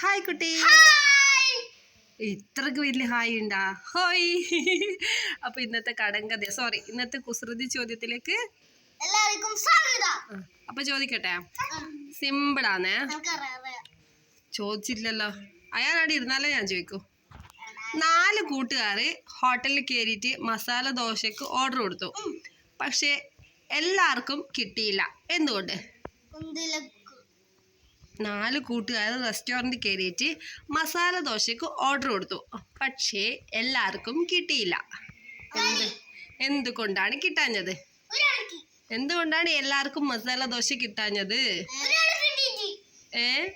Hi കുട്ടി. ഇത്രക്ക് വലിയ ഹായ് ഉണ്ടാ? ഹോയ് അപ്പൊ ഇന്നത്തെ കടങ്കഥ സോറി ഇന്നത്തെ കുസൃതി ചോദ്യത്തിലേക്ക് എല്ലാവർക്കും സ്വാഗതം. അപ്പൊ ചോദിക്കട്ടെ? സിമ്പിൾ ആണ്. ചോദിച്ചില്ലല്ലോ. അയാൾ അവിടെ ഇരുന്നാലേ ഞാൻ ചോദിക്കൂ. നാല് കൂട്ടുകാർ ഹോട്ടലിൽ കയറിയിട്ട് മസാല ദോശക്ക് ഓർഡർ കൊടുത്തു. പക്ഷേ എല്ലാവർക്കും കിട്ടിയില്ല. എന്തുകൊണ്ട്? നാല് കൂട്ടുകാർ റെസ്റ്റോറന്റ് കയറിയിട്ട് മസാല ദോശയ്ക്ക് ഓർഡർ കൊടുത്തു. പക്ഷേ എല്ലാവർക്കും കിട്ടിയില്ല. എന്ത്? എന്തുകൊണ്ടാണ് കിട്ടാഞ്ഞത്? എന്തുകൊണ്ടാണ് എല്ലാവർക്കും മസാല ദോശ കിട്ടാഞ്ഞത്? ഏ?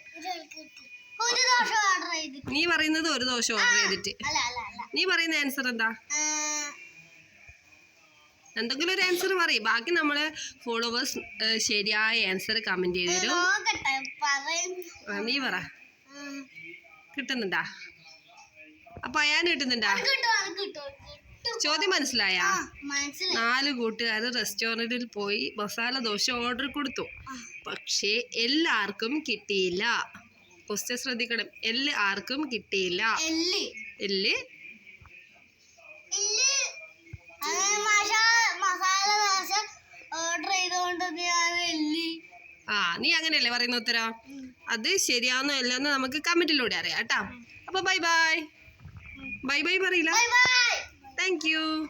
നീ പറയുന്നത് ഒരു ദോശ ഓർഡർ ചെയ്തിട്ട്. നീ പറയുന്ന ആൻസർ എന്താ? എന്തെങ്കിലും ഒരു ആൻസർ പറയും. ബാക്കി നമ്മളെ ഫോളോവേഴ്സ് ശരിയായ ആൻസർ കമന്റ് ചെയ്ത് തരും ആ, നീ പറ. കിട്ടുന്നുണ്ടാ? അപ്പൊ അയാൻ കിട്ടുന്നുണ്ടാ? ചോദ്യം മനസ്സിലായ? നാല് കൂട്ടുകാർ റെസ്റ്റോറന്റിൽ പോയി മസാല ദോശ ഓർഡർ കൊടുത്തു. പക്ഷേ എല്ലാവർക്കും കിട്ടിയില്ല. ക്വസ്റ്റ്യൻ ശ്രദ്ധിക്കണം. എല്ലാവർക്കും കിട്ടിയില്ല. എല്ലി അത് മസാല മസാല ദോശ ഓർഡർ ചെയ്തുകൊണ്ട് ഞാൻ എല്ലി ആ നീ അങ്ങനെയല്ലേ പറയുന്ന ഉത്തര? അത് ശരിയാണോ അല്ലെന്ന് നമുക്ക് കമന്റിലൂടെ അറിയാം കേട്ടാ. അപ്പൊ ബൈ ബൈ. ബൈ ബൈ പറയില്ല. Thank you